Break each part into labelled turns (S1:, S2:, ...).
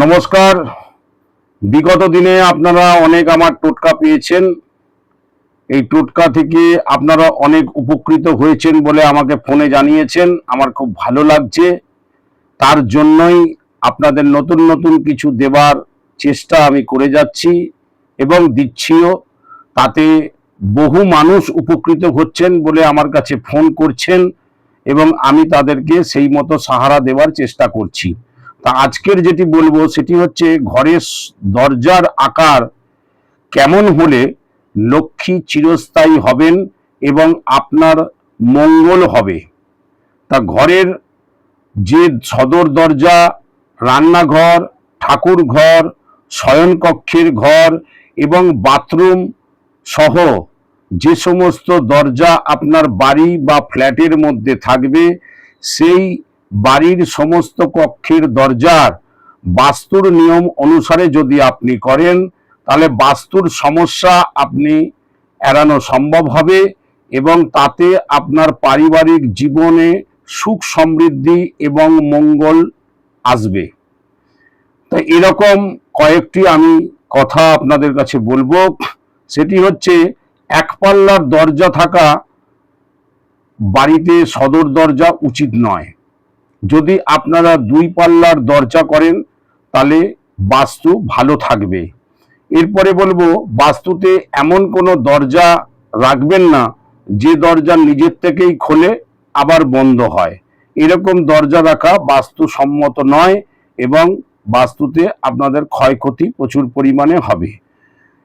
S1: নমস্কার। বিগত দিনে আপনারা অনেক আমার টোটকা পেয়েছেন। এই টোটকা থেকে আপনারা অনেক উপকৃত হয়েছেন বলে আমাকে ফোনে জানিয়েছেন। আমার খুব ভালো লাগছে। তার জন্যই আপনাদের নতুন নতুন কিছু দেবার চেষ্টা আমি করে যাচ্ছি এবং দিচ্ছিও। তাতে বহু মানুষ উপকৃত হচ্ছেন বলে আমার কাছে ফোন করছেন এবং আমি তাদেরকে সেই মতো সাহারা দেওয়ার চেষ্টা করছি। তা আজকের যেটি বলব সেটি হচ্ছে ঘরের দরজার আকার কেমন হলে লক্ষ্মী চিরস্থায়ী হবেন এবং আপনার মঙ্গল হবে। তা ঘরের যে সদর দরজা, রান্নাঘর ঠাকুর ঘর শয়নকক্ষের ঘর এবং বাথরুম সহ যে সমস্ত দরজা আপনার বাড়ি বা ফ্ল্যাটের মধ্যে থাকবে, সেই বাড়ির সমস্ত কক্ষের দরজার বাস্তুর নিয়ম অনুসারে যদি আপনি করেন, তাহলে বাস্তুর সমস্যা আপনি এড়ানো সম্ভব হবে এবং তাতে আপনার পারিবারিক জীবনে সুখ সমৃদ্ধি এবং মঙ্গল আসবে। তো এরকম কয়েকটি আমি কথা আপনাদের কাছে বলব। সেটি হচ্ছে, একপাল্লার দরজা থাকা বাড়িতে সদর দরজা উচিত নয়। যদি আপনারা দুই পাল্লার দরজা করেন, তাহলে বাস্তু ভালো থাকবে। এরপরে বলব, বাস্তুতে এমন কোনো দরজা রাখবেন না, যে দরজা নিজের থেকেই খোলে, আবার বন্ধ হয়। এরকম দরজা রাখা বাস্তু সম্মত নয় এবং বাস্তুতে আপনাদের ক্ষয়ক্ষতি প্রচুর পরিমাণে হবে।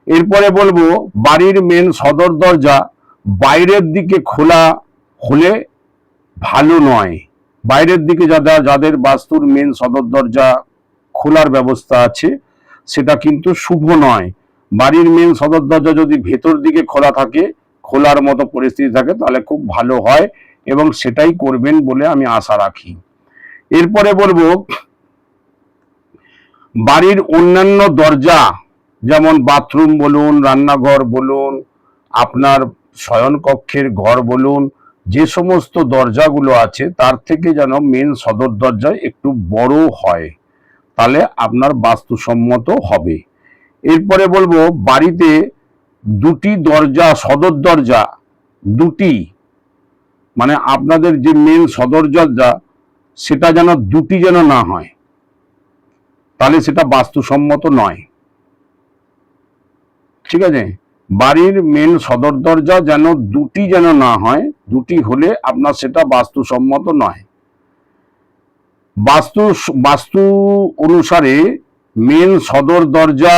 S1: এরপরে বলব, বাড়ির মেন সদর দরজা বাইরের দিকে খোলা হলে ভালো নয়। বাইরের দিকে যাদের যাদের বাস্তুর মেন সদর দরজা খোলার ব্যবস্থা আছে, সেটা কিন্তু শুভ নয়। বাড়ির মেন সদর দরজা যদি ভেতর দিকে খোলা থাকে, খোলার মতো পরিস্থিতি থাকে, তাহলে খুব ভালো হয় এবং সেটাই করবেন বলে আমি আশা রাখি। এরপরে বলব, বাড়ির অন্যান্য দরজা, যেমন বাথরুম বলুন, রান্নাঘর বলুন, আপনার শয়নকক্ষের ঘর বলুন যে সমস্ত দরজাগুলো আছে, তার থেকে যেন মেন সদর দরজা একটু বড় হয়, তাহলে আপনার বাস্তুসম্মত হবে। এরপরে বলব, বাড়িতে দুটি দরজা, সদর দরজা, দুটি মানে আপনাদের যে মেন সদর দরজা, সেটা যেন দুটি যেন না হয়, তাহলে সেটা বাস্তুসম্মত নয়। ঠিক আছে? বাড়ির মেন সদর দরজা যেন দুটি যেন না হয়, দুটি হলে আপনার সেটা বাস্তুসম্মত নয়। বাস্তু বাস্তু অনুসারে মেন সদর দরজা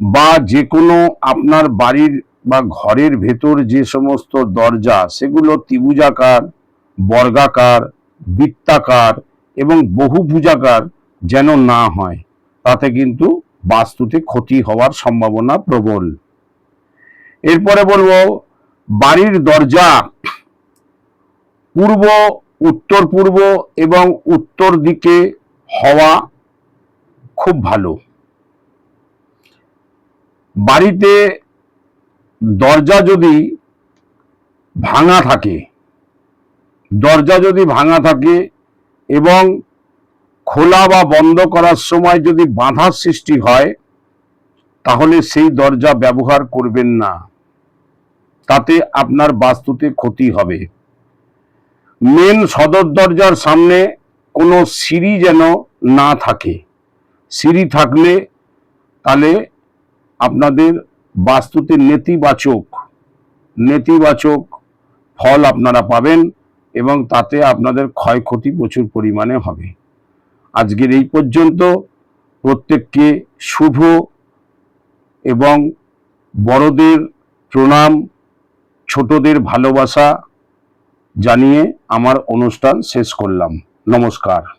S1: বা যে কোনো আপনার বাড়ির বা ঘরের ভেতর যে সমস্ত দরজা, সেগুলো ত্রিভুজাকার, বর্গাকার, বৃত্তাকার এবং বহুভুজাকার যেন না হয়, তাতে কিন্তু বাস্তুতে ক্ষতি হওয়ার সম্ভাবনা প্রবল। এরপরে বলব, বাড়ির দরজা পূর্ব, উত্তর পূর্ব এবং উত্তর দিকে হওয়া খুব ভালো। বাড়িতে দরজা যদি ভাঙা থাকে, দরজা যদি ভাঙা থাকে এবং খোলা বা বন্ধ করার সময় যদি বাধার সৃষ্টি হয়, তাহলে সেই দরজা ব্যবহার করবেন না। তাতে আপনার বাস্তুতে ক্ষতি হবে। মেন সদর দরজার সামনে কোনো সিঁড়ি যেন না থাকে। সিঁড়ি থাকলে তাহলে আপনাদের বাস্তুতে নেতিবাচক নেতিবাচক ফল আপনারা পাবেন এবং তাতে আপনাদের ক্ষয়ক্ষতি প্রচুর পরিমাণে হবে। আজকের এই পর্যন্ত। প্রত্যেককে শুভ এবং বড়দের প্রণাম, ছোটদের ভালোবাসা জানিয়ে আমার অনুষ্ঠান শেষ করলাম। নমস্কার।